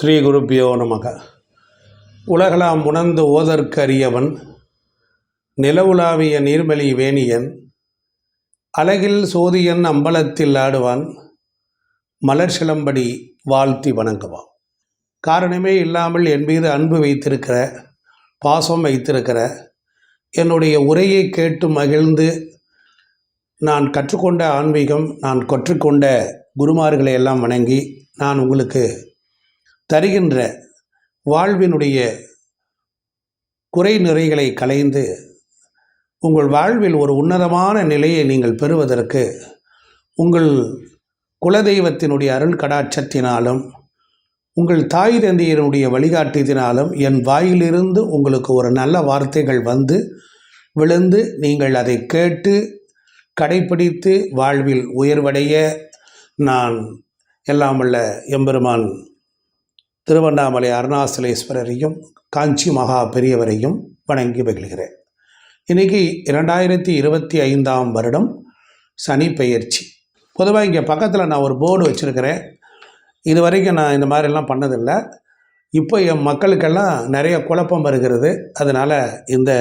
ஸ்ரீ குருப்பியோ நமக. உலகலாம் உணர்ந்து ஓதற்கரியவன் நிலவுலாவிய நீர்மலி வேணியன் அழகில் சோதியன் அம்பலத்தில் ஆடுவான் மலர் சிலம்படி வாழ்த்தி வணங்குவான். காரணமே இல்லாமல் என் மீது அன்பு வைத்திருக்கிற பாசம் வைத்திருக்கிற என்னுடைய உரையை கேட்டு மகிழ்ந்து நான் கற்றுக்கொண்ட ஆன்மீகம் நான் கற்றுக்கொண்ட குருமார்களை எல்லாம் வணங்கி நான் உங்களுக்கு தருகின்ற வாழ்வினுடைய குறை நிறைகளை களைந்து உங்கள் வாழ்வில் ஒரு உன்னதமான நிலையை நீங்கள் பெறுவதற்கு உங்கள் குலதெய்வத்தினுடைய அருள் கடாட்சத்தினாலும் உங்கள் தாய் தந்தையினுடைய வழிகாட்டியதினாலும் என் வாயிலிருந்து உங்களுக்கு ஒரு நல்ல வார்த்தைகள் வந்து விழுந்து நீங்கள் அதை கேட்டு கடைப்பிடித்து வாழ்வில் உயர்வடைய நான் எல்லாம் எம்பெருமான் திருவண்ணாமலை அருணாசலேஸ்வரரையும் காஞ்சி மகா பெரியவரையும் வணங்கி மகிழ்கிறேன். இன்னைக்கு இரண்டாயிரத்தி இருபத்தி ஐந்தாம் வருடம் சனி பெயர்ச்சி. பொதுவாக இங்கே பக்கத்தில் நான் ஒரு போர்டு வச்சுருக்கிறேன். இது வரைக்கும் நான் இந்த மாதிரிலாம் பண்ணதில்லை. இப்போ என் மக்களுக்கெல்லாம் நிறைய குழப்பம் வருகிறது. அதனால் இந்த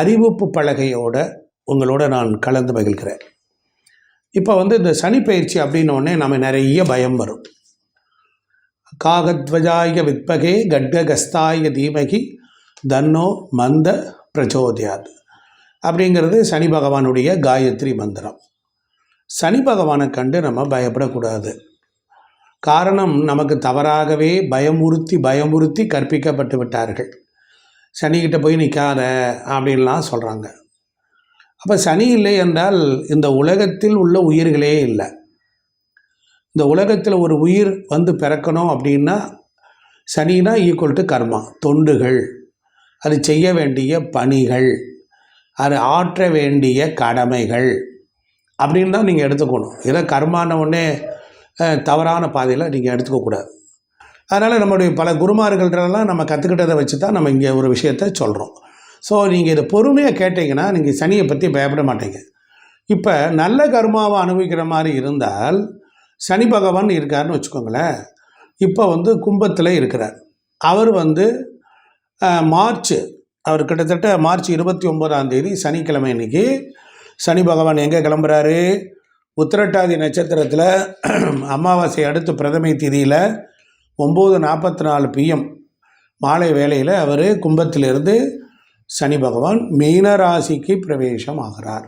அறிவிப்பு பலகையோட உங்களோட நான் கலந்து மகிழ்கிறேன். இப்போ வந்து இந்த சனி பயிற்சி அப்படின்னோடனே நம்ம நிறைய பயம் வரும். காகத்வஜாய வித்பகே கட்ககஸ்தாய தீமகி தன்னோ மந்த பிரச்சோதயாத். அப்படிங்கிறது சனி பகவானுடைய காயத்ரி மந்திரம். சனி பகவானை கண்டு நம்ம பயப்படக்கூடாது. காரணம் நமக்கு தவறாகவே பயமுறுத்தி பயமுறுத்தி கற்பிக்கப்பட்டு விட்டார்கள். சனிக்கிட்ட போய் நிற்காத அப்படின்லாம் சொல்கிறாங்க அப்போ சனி இல்லை என்றால் இந்த உலகத்தில் உள்ள உயிர்களே இல்லை. இந்த உலகத்தில் ஒரு உயிர் வந்து பிறக்கணும் அப்படின்னா சனினா ஈக்குவல் டு கர்மா தொண்டுகள். அது செய்ய வேண்டிய பணிகள். அது ஆற்ற வேண்டிய கடமைகள். அப்படின்னு தான் நீங்கள் எடுத்துக்கணும். இதை கர்மான உடனே தவறான பாதையில் நீங்கள் எடுத்துக்கக்கூடாது அதனால் நம்மளுடைய பல குருமார்கள்ட்டெல்லாம் நம்ம கற்றுக்கிட்டதை வச்சு தான் நம்ம இங்கே ஒரு விஷயத்த சொல்கிறோம் ஸோ நீங்கள் இதை பொறுமையாக கேட்டிங்கன்னா நீங்கள் சனியை பற்றி பயப்பட மாட்டீங்க. இப்போ நல்ல கர்மாவை அனுபவிக்கிற மாதிரி இருந்தால் சனி பகவான் இருக்காருன்னு வச்சுக்கோங்களேன். இப்போ வந்து கும்பத்தில் இருக்கிறார். அவர் வந்து மார்ச் அவர் கிட்டத்தட்ட மார்ச் இருபத்தி ஒம்பதாம் தேதி சனிக்கிழமை இன்னைக்கு சனி பகவான் எங்கே கிளம்புறாரு? உத்திரட்டாதி நட்சத்திரத்தில் அமாவாசை அடுத்து பிரதமை திதியில் ஒம்பது நாற்பத்தி நாலு பிஎம் மாலை வேளையில் அவர் கும்பத்திலிருந்து சனி பகவான் மீனராசிக்கு பிரவேசம் ஆகிறார்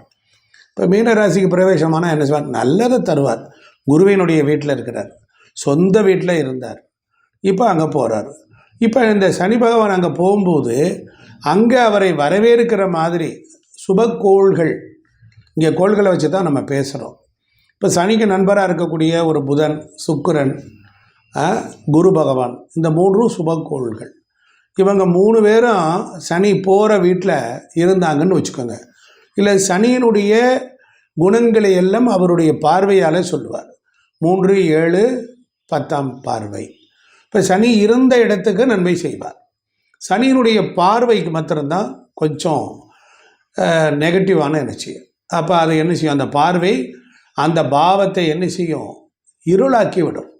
இப்போ மீனராசிக்கு பிரவேசமானால் என்ன செய்வார் நல்லதை தருவார். குருவினுடைய வீட்டில் இருக்கிறார். சொந்த வீட்டில் இருந்தார். இப்போ அங்கே போகிறார் இப்போ இந்த சனி பகவான் அங்கே போகும்போது அங்கே அவரை வரவேற்கிற மாதிரி சுபக்கோள்கள் இங்கே கோள்களை வச்சு தான் நம்ம பேசுகிறோம். இப்போ சனிக்கு நண்பராக இருக்கக்கூடிய ஒரு புதன் சுக்கிரன் குரு பகவான் இந்த மூன்றும் சுபக்கோள்கள் இவங்க மூணு பேரும் சனி போகிற வீட்டில் இருந்தாங்கன்னு வச்சுக்கோங்க. இல்லை சனியினுடைய குணங்களை எல்லாம் அவருடைய பார்வையால் சொல்லுவார். மூன்று ஏழு பத்தாம் பார்வை. இப்போ சனி இருந்த இடத்துக்கு நன்மை செய்வார். சனியினுடைய பார்வைக்கு மாத்திரம்தான் கொஞ்சம் நெகட்டிவான எனர்ஜி அப்போ அதை என்ன செய்யும்? அந்த பார்வை அந்த பாவத்தை என்ன செய்யும்? இருளாக்கி விடும்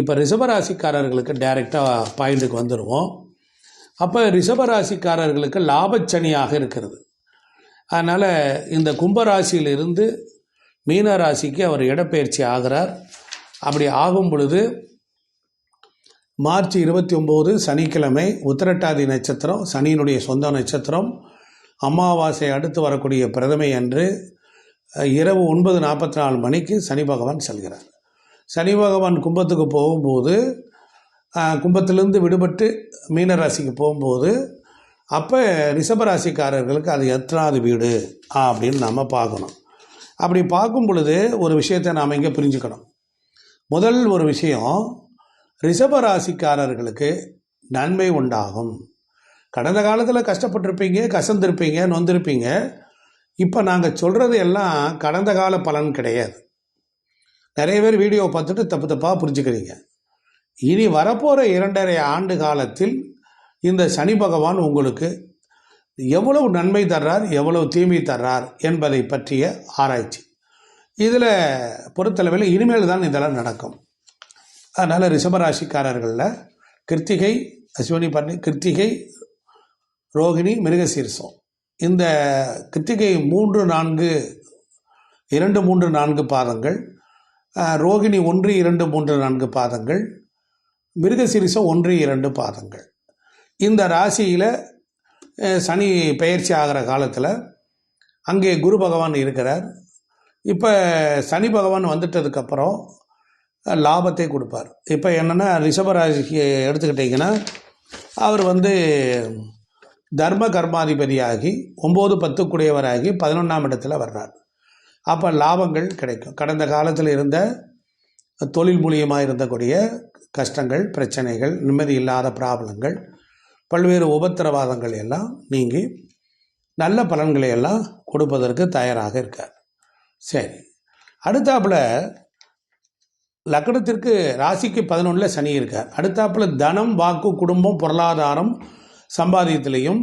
இப்போ ரிஷபராசிக்காரர்களுக்கு டைரெக்டாக பாயிண்ட்டுக்கு வந்துடுவோம் அப்போ ரிஷபராசிக்காரர்களுக்கு லாபச்சனியாக இருக்கிறது. அதனால் இந்த கும்பராசியிலிருந்து மீன ராசிக்கு அவர் இடப்பெயர்ச்சி ஆகிறார். அப்படி ஆகும் பொழுது மார்ச் இருபத்தி ஒம்பது சனிக்கிழமை உத்திரட்டாதி நட்சத்திரம் சனியினுடைய சொந்த நட்சத்திரம் அமாவாசை அடுத்து வரக்கூடிய பிரதமை அன்று இரவு ஒன்பது நாற்பத்தி நாலு மணிக்கு சனி பகவான் செல்கிறார். சனி பகவான் கும்பத்துக்கு போகும்போது கும்பத்திலிருந்து விடுபட்டு மீனராசிக்கு போகும்போது அப்போ ரிஷபராசிக்காரர்களுக்கு அது எத்தனாவது வீடு? அப்படின்னு நம்ம பார்க்கணும். அப்படி பார்க்கும் பொழுது ஒரு விஷயத்தை நாம் இங்கே புரிஞ்சுக்கணும். முதல் ஒரு விஷயம் ரிஷபராசிக்காரர்களுக்கு நன்மை உண்டாகும். கடந்த காலத்தில் கஷ்டப்பட்டிருப்பீங்க கசந்திருப்பீங்க நொந்திருப்பீங்க. இப்போ நாங்கள் சொல்கிறது எல்லாம் கடந்த கால பலன் கிடையாது. நிறைய பேர் வீடியோ பார்த்துட்டு தப்பு தப்பாக புரிஞ்சுக்கிறீங்க. இனி வரப்போகிற இரண்டரை ஆண்டு காலத்தில் இந்த சனி பகவான் உங்களுக்கு எவ்வளவு நன்மை தர்றார் எவ்வளவு தீமை தர்றார் என்பதை பற்றிய ஆராய்ச்சி. இதில் பொறுத்தளவில் இனிமேல் தான் இதெல்லாம் நடக்கும். அதனால் ரிஷபராசிக்காரர்களில் கிருத்திகை அஸ்வினி பண்ணி கிருத்திகை ரோகிணி மிருகசீர்சம். இந்த கிருத்திகை மூன்று நான்கு இரண்டு மூன்று நான்கு பாதங்கள் ரோகிணி ஒன்று இரண்டு மூன்று நான்கு பாதங்கள் மிருகசீரிசம் ஒன்று இரண்டு பாதங்கள். இந்த ராசியில் சனி பெயர்ச்சி ஆகிற காலத்தில் அங்கே குரு பகவான் இருக்கிறார். இப்போ சனி பகவான் வந்துட்டதுக்கப்புறம் லாபத்தை கொடுப்பார். இப்போ என்னென்னா ரிஷபராசிக்கு எடுத்துக்கிட்டிங்கன்னா அவர் வந்து தர்ம கர்மாதிபதியாகி ஒம்பது பத்துக்குடையவராகி பதினொன்றாம் இடத்துல வர்றார். அப்போ லாபங்கள் கிடைக்கும். கடந்த காலத்தில் இருந்த தொழில் மூலியமாக இருந்தக்கூடிய கஷ்டங்கள் பிரச்சனைகள் நிம்மதி இல்லாத ப்ராப்ளங்கள் பல்வேறு உபத்திரவாதங்கள் எல்லாம் நீங்கி நல்ல பலன்களை எல்லாம் கொடுப்பதற்கு தயாராக இருக்கார். சரி அடுத்தாப்புல லக்னத்திற்கு ராசிக்கு பதினொன்றில் சனி இருக்கார். அடுத்தாப்புல தனம் வாக்கு குடும்பம் பொருளாதாரம் சம்பாதியத்திலையும்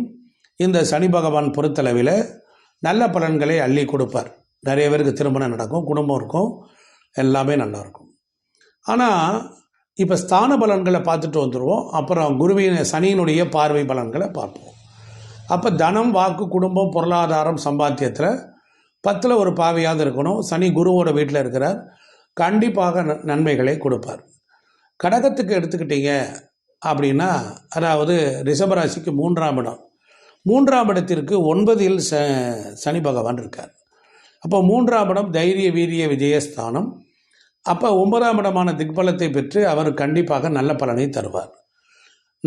இந்த சனி பகவான் பொறுத்தளவில் நல்ல பலன்களை அள்ளி கொடுப்பார். நிறைய பேருக்கு திருமணம் நடக்கும் குடும்பம் இருக்கும் எல்லாமே நல்லா இருக்கும். ஆனால் இப்போ ஸ்தான பலன்களை பார்த்துட்டு வந்துடுவோம் அப்புறம் குருவின் சனியினுடைய பார்வை பலன்களை பார்ப்போம். அப்போ தனம் வாக்கு குடும்பம் பொருளாதாரம் சம்பாத்தியத்தில் பத்தில் ஒரு பாவையாவது இருக்கணும். சனி குருவோட வீட்டில் இருக்கிறார். கண்டிப்பாக ந- நன்மைகளை கொடுப்பார். கடகத்துக்கு எடுத்துக்கிட்டீங்க அப்படின்னா அதாவது ரிஷபராசிக்கு மூன்றாம் இடம். மூன்றாம் இடத்திற்கு ஒன்பதில் ச சனி பகவான் இருக்கார். அப்போ மூன்றாம் இடம் தைரிய வீரிய விஜயஸ்தானம். அப்போ ஒன்பதாம் இடமான திக்பலத்தை பெற்று அவர் கண்டிப்பாக நல்ல பலனை தருவார்.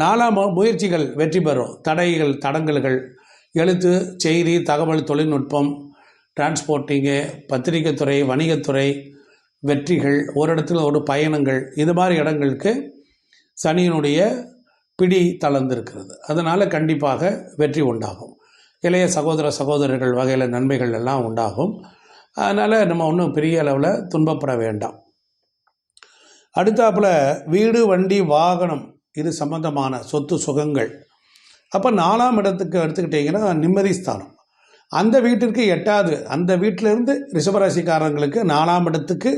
நாலாம் முயற்சிகள் வெற்றி பெறும். தடைகள் தடங்கல்கள் எழுத்து செய்தி தகவல் தொழில்நுட்பம் டிரான்ஸ்போர்ட்டிங்கு பத்திரிகைத்துறை வணிகத்துறை வெற்றிகள் ஒரு இடத்துல ஒரு பயணங்கள் இது மாதிரி இடங்களுக்கு சனியினுடைய பிடி தளர்ந்திருக்கிறது. அதனால் கண்டிப்பாக வெற்றி உண்டாகும். இளைய சகோதர சகோதரர்கள் வகையில் நன்மைகள் எல்லாம் உண்டாகும். அதனால் நம்ம ஒன்றும் பெரிய அளவில் துன்பப்பட வேண்டாம். அடுத்தாப்புல வீடு வண்டி வாகனம் இது சம்பந்தமான சொத்து சுகங்கள். அப்போ நாலாம் இடத்துக்கு எடுத்துக்கிட்டிங்கன்னா நிம்மதி ஸ்தானம். அந்த வீட்டிற்கு எட்டாவது அந்த வீட்டிலேருந்து ரிஷபராசிக்காரங்களுக்கு நாலாம் இடத்துக்கு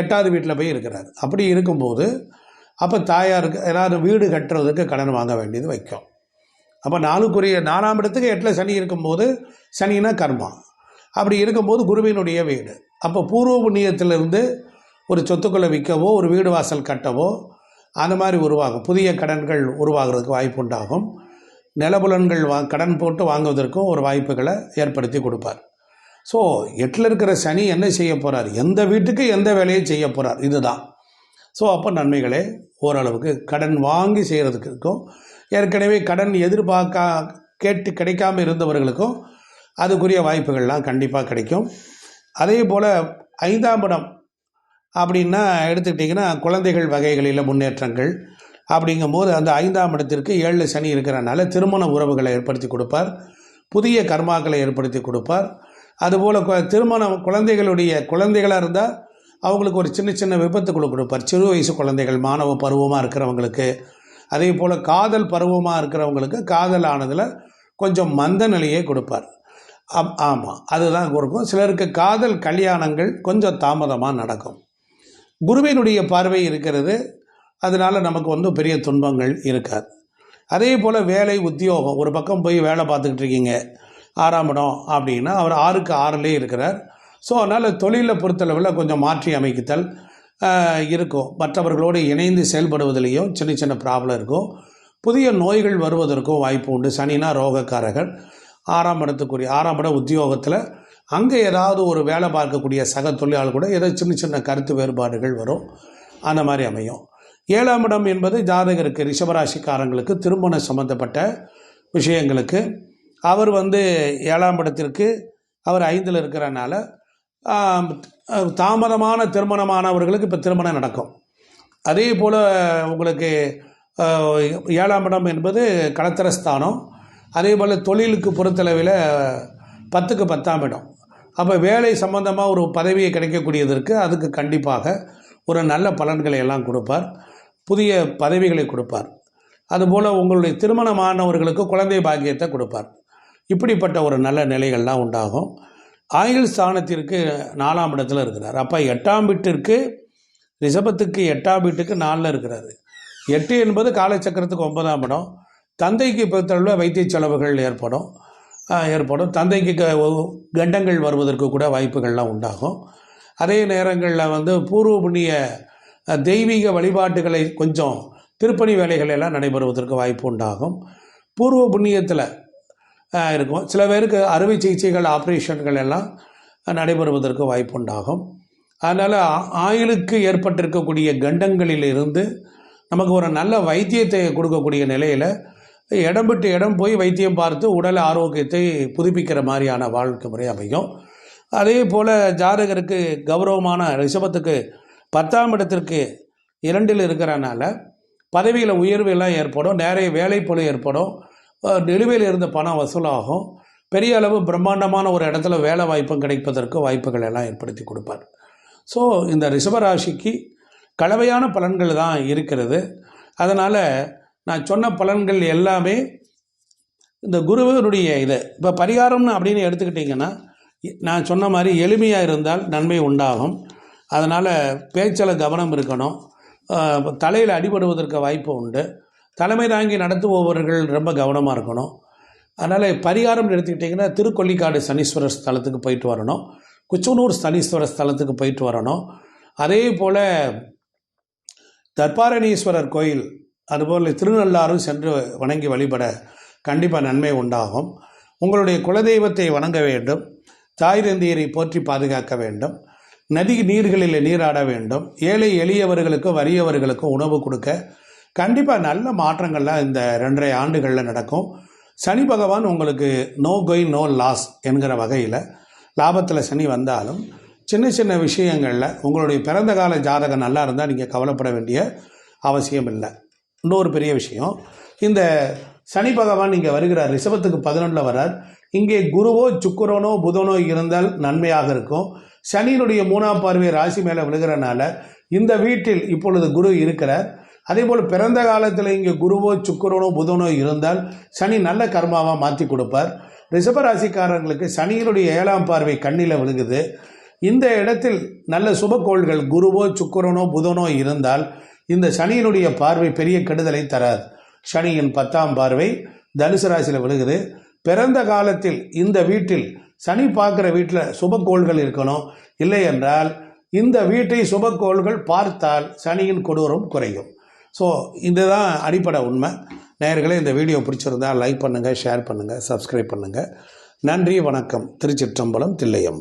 எட்டாவது வீட்டில் போய் இருக்கிறார். அப்படி இருக்கும்போது அப்போ தாயாருக்கு ஏதாவது வீடு கட்டுறதுக்கு கடன் வாங்க வேண்டியது வைக்கும். அப்போ நாலுக்குரிய நாலாம் இடத்துக்கு எட்டில் சனி இருக்கும்போது சனினா கர்மா. அப்படி இருக்கும்போது குருவினுடைய வீடு. அப்போ பூர்வ புண்ணியத்திலிருந்து ஒரு சொத்துக்களை விற்கவோ ஒரு வீடு வாசல் கட்டவோ அந்த மாதிரி உருவாகும். புதிய கடன்கள் உருவாகிறதுக்கு வாய்ப்பு உண்டாகும். நிலபுலன்கள் வா கடன் போட்டு வாங்குவதற்கும் ஒரு வாய்ப்புகளை ஏற்படுத்தி கொடுப்பார். ஸோ எட்டில் இருக்கிற சனி என்ன செய்ய போகிறார் எந்த வீட்டுக்கு எந்த வேலையை செய்ய போகிறார் இதுதான். ஸோ அப்போ நன்மைகளே ஓரளவுக்கு கடன் வாங்கி செய்கிறதுக்கு இருக்கும் ஏற்கனவே கடன் எதிர்பார்க்கா கேட்டு கிடைக்காம இருந்தவர்களுக்கும் அதுக்குரிய வாய்ப்புகள்லாம் கண்டிப்பாக கிடைக்கும். அதே போல் ஐந்தாம் இடம் அப்படின்னா எடுத்துக்கிட்டிங்கன்னா குழந்தைகள் வகைகளில் முன்னேற்றங்கள் அப்படிங்கும்போது அந்த ஐந்தாம் இடத்திற்கு ஏழு சனி இருக்கிறனால திருமண உறவுகளை ஏற்படுத்தி கொடுப்பார். புதிய கர்மாக்களை ஏற்படுத்தி கொடுப்பார். அதுபோல் திருமணம் குழந்தைகளுடைய குழந்தைகளாக இருந்தால் அவங்களுக்கு ஒரு சின்ன சின்ன விபத்துக்குழு கொடுப்பார். சிறு வயசு குழந்தைகள் மாணவ பருவமாக இருக்கிறவங்களுக்கு. அதே போல் காதல் பருவமாக இருக்கிறவங்களுக்கு காதல் ஆனதில் கொஞ்சம் மந்த நிலையை கொடுப்பார். அப் ஆமாம் அதுதான் கொடுக்கும் சிலருக்கு காதல் கல்யாணங்கள் கொஞ்சம் தாமதமாக நடக்கும். குருவினுடைய பார்வை இருக்கிறது. அதனால் நமக்கு வந்து பெரிய துன்பங்கள் இருக்காது. அதே போல் வேலை உத்தியோகம் ஒரு பக்கம் போய் வேலை பார்த்துக்கிட்டு இருக்கீங்க ஆறாம் இடம் அப்படின்னா அவர் ஆறுக்கு ஆறுலேயே இருக்கிறார். ஸோ அதனால் தொழிலை பொறுத்தளவில் கொஞ்சம் மாற்றி அமைக்குதல் இருக்கும். மற்றவர்களோடு இணைந்து செயல்படுவதிலையும் சின்ன சின்ன ப்ராப்ளம் இருக்கும். புதிய நோய்கள் வருவதற்கும் வாய்ப்பு உண்டு. சனினா ரோகக்காரர்கள் ஆறாம் இடத்துக்குரிய ஆறாம் இடம் உத்தியோகத்தில் அங்கே ஏதாவது ஒரு வேலை பார்க்கக்கூடிய சக தொழிலாளர் கூட ஏதோ சின்ன சின்ன கருத்து வேறுபாடுகள் வரும். அந்த மாதிரி அமையும். ஏழாம் இடம் என்பது ஜாதகருக்கு ரிஷபராசிக்காரங்களுக்கு திருமணம் சம்பந்தப்பட்ட விஷயங்களுக்கு. அவர் வந்து ஏழாம் இடத்திற்கு அவர் ஐந்தில் இருக்கிறனால தாமதமான திருமணமானவர்களுக்கு இப்போ திருமணம் நடக்கும். அதே போல் உங்களுக்கு ஏழாம் இடம் என்பது களத்திரஸ்தானம் அதே போல் தொழிலுக்கு பொறுத்தளவில் பத்துக்கு பத்தாம் இடம். அப்போ வேலை சம்பந்தமாக ஒரு பதவியை கிடைக்கக்கூடியதற்கு அதுக்கு கண்டிப்பாக ஒரு நல்ல பலன்களை எல்லாம் கொடுப்பார். புதிய பதவிகளை கொடுப்பார். அதுபோல் உங்களுடைய திருமணமானவர்களுக்கு குழந்தை பாக்கியத்தை கொடுப்பார். இப்படிப்பட்ட ஒரு நல்ல நிலைகள்லாம் உண்டாகும். ஆயுள் ஸ்தானத்திற்கு நாலாம் இடத்துல இருக்கிறார். அப்போ எட்டாம் வீட்டிற்கு ரிஷபத்துக்கு எட்டாம் வீட்டுக்கு நாலில் இருக்கிறாரு. எட்டு என்பது காலச்சக்கரத்துக்கு ஒன்பதாம் இடம். தந்தைக்கு பொறுத்தளவில் வைத்திய செலவுகள் ஏற்படும். ஏற்படும். தந்தைக்கு க- கண்டங்கள் வருவதற்கு கூட வாய்ப்புகள்லாம் உண்டாகும். அதே நேரங்களில் வந்து பூர்வ புண்ணிய தெய்வீக வழிபாட்டுகளை கொஞ்சம் திருப்பணி வேலைகள் எல்லாம் நடைபெறுவதற்கு வாய்ப்பு உண்டாகும். பூர்வ புண்ணியத்தில் இருக்கும். சில பேருக்கு அறுவை சிகிச்சைகள் ஆப்ரேஷன்கள் எல்லாம் நடைபெறுவதற்கு வாய்ப்பு உண்டாகும். அதனால் ஆயுளுக்கு ஏற்பட்டிருக்கக்கூடிய கண்டங்களிலிருந்து நமக்கு ஒரு நல்ல வைத்தியத்தை கொடுக்கக்கூடிய நிலையில் இடம் விட்டு இடம் போய் வைத்தியம் பார்த்து உடல் ஆரோக்கியத்தை புதுப்பிக்கிற மாதிரியான வாழ்க்கை முறை அமையும். அதே போல் ஜாதகருக்கு கௌரவமான ரிஷபத்துக்கு பத்தாம் இடத்திற்கு இரண்டில் இருக்கிறனால பதவியில் உயர்வு எல்லாம் ஏற்படும் நிறைய வேலைப்பொழு ஏற்படும். நிலுவையில் இருந்த பணம் வசூலாகும். பெரிய அளவு பிரம்மாண்டமான ஒரு இடத்துல வேலை வாய்ப்பும் கிடைப்பதற்கு வாய்ப்புகள் எல்லாம் ஏற்படுத்தி கொடுப்பார். ஸோ இந்த ரிஷபராசிக்கு கலவையான பலன்கள் தான் இருக்கிறது. அதனால் நான் சொன்ன பலன்கள் எல்லாமே இந்த குருவனுடைய இது. இப்போ பரிகாரம்னு அப்படின்னு எடுத்துக்கிட்டிங்கன்னா நான் சொன்ன மாதிரி எளிமையாக இருந்தால் நன்மை உண்டாகும். அதனால் பேச்சில் கவனம் இருக்கணும். தலையில் அடிபடுவதற்கு வாய்ப்பு உண்டு. தலைமை தாங்கி நடத்துபவர்கள் ரொம்ப கவனமாக இருக்கணும். அதனால் பரிகாரம்னு எடுத்துக்கிட்டிங்கன்னா திருக்கொல்லிக்காடு சனீஸ்வரர் ஸ்தலத்துக்கு போயிட்டு வரணும். குச்சனூர் சனீஸ்வரர் ஸ்தலத்துக்கு போயிட்டு வரணும். அதே போல் தர்பாரணீஸ்வரர் கோயில் அதுபோல் திருநள்ளாரும் சென்று வணங்கி வழிபட கண்டிப்பாக நன்மை உண்டாகும். உங்களுடைய குலதெய்வத்தை வணங்க வேண்டும். தாய் தந்தையரை போற்றி பாதுகாக்க வேண்டும். நதி நீர்களில் நீராட வேண்டும். ஏழை எளியவர்களுக்கும் வறியவர்களுக்கும் உணவு கொடுக்க கண்டிப்பாக நல்ல மாற்றங்கள்லாம் இந்த ரெண்டரை ஆண்டுகளில் நடக்கும். சனி பகவான் உங்களுக்கு நோ கொய் நோ லாஸ் என்கிற வகையில் லாபத்தில் சனி வந்தாலும் சின்ன சின்ன விஷயங்களில் உங்களுடைய பிறந்த கால ஜாதகம் நல்லா இருந்தால் நீங்கள் கவலைப்பட வேண்டிய அவசியம் இல்லை இன்னொரு பெரிய விஷயம். இந்த சனி பகவான் இங்கே வருகிறார். ரிஷபத்துக்கு பதினொன்றில் வரார் இங்கே குருவோ சுக்கரனோ புதனோ இருந்தால் நன்மையாக இருக்கும். சனியினுடைய மூணாம் பார்வை ராசி மேலே விழுகிறனால இந்த வீட்டில் இப்பொழுது குரு இருக்கிறார். அதே போல் பிறந்த காலத்தில் இங்கே குருவோ சுக்கரனோ புதனோ இருந்தால் சனி நல்ல கர்மாவாக மாற்றி கொடுப்பார். ரிஷபராசிக்காரர்களுக்கு சனியினுடைய ஏழாம் பார்வை கண்ணில் விழுகுது. இந்த இடத்தில் நல்ல சுபக்கோள்கள் குருவோ சுக்கரனோ புதனோ இருந்தால் இந்த சனியினுடைய பார்வை பெரிய கெடுதலை தராது. சனியின் பத்தாம் பார்வை தனுசு ராசியில் விழுகுது. பிறந்த காலத்தில் இந்த வீட்டில் சனி பார்க்குற வீட்டில் சுபக்கோள்கள் இருக்கணும். இல்லை என்றால் இந்த வீட்டை சுபக்கோள்கள் பார்த்தால் சனியின் கொடூரம் குறையும். ஸோ இதுதான் அடிப்படை உண்மை. நேயர்களே இந்த வீடியோ பிடிச்சிருந்தால் லைக் பண்ணுங்கள் ஷேர் பண்ணுங்கள் சப்ஸ்கிரைப் பண்ணுங்கள் நன்றி வணக்கம். திருச்சிற்றம்பலம் தில்லையம்